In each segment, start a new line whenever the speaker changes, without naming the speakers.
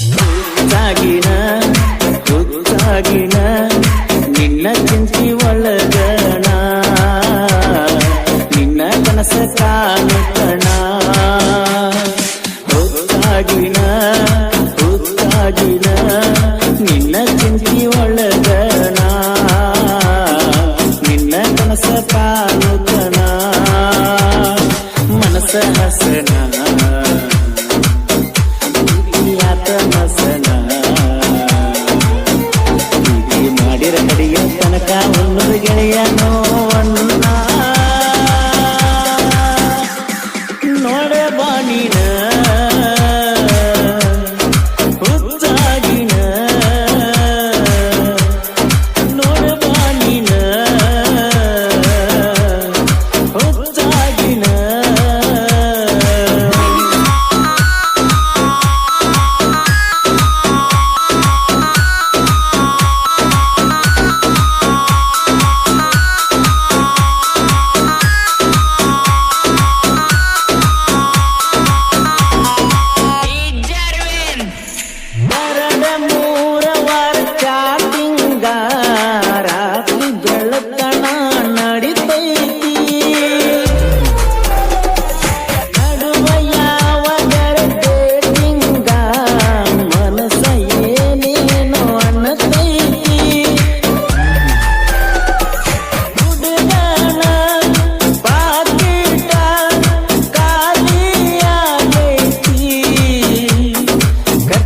ತಾಗಿನ ತಾಗಿನ ನಿನ್ನ ಚಿಂತಿ ಒಳಗಣ. ನಿನ್ನ ಕನಸ ಕಾಣುತ್ತಣ ತಾಗಿನ ತಾಗಿನ ನಿನ್ನ ಚಿಂತಿ ಒಳಗಣ. ನಿನ್ನ ಕನಸ ಕಾಣುತ್ತಣ I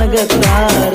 on a good love.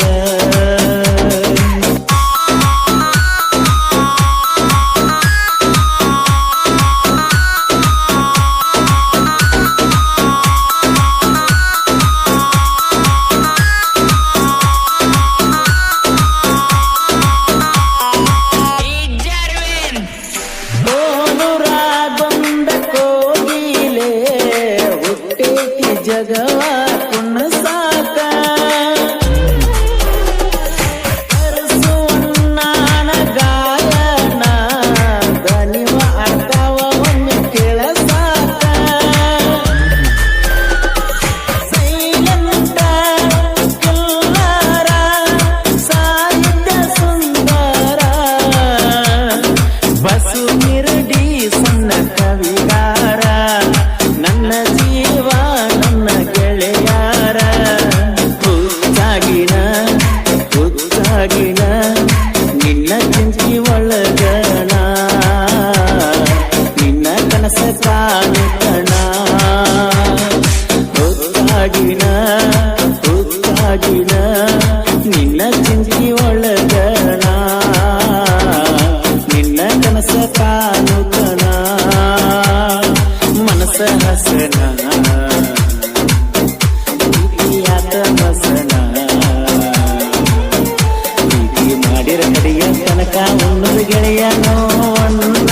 ತನಕ ಉಣ್ಣು ಗೆಳೆಯನೋ
ಅಣ್ಣ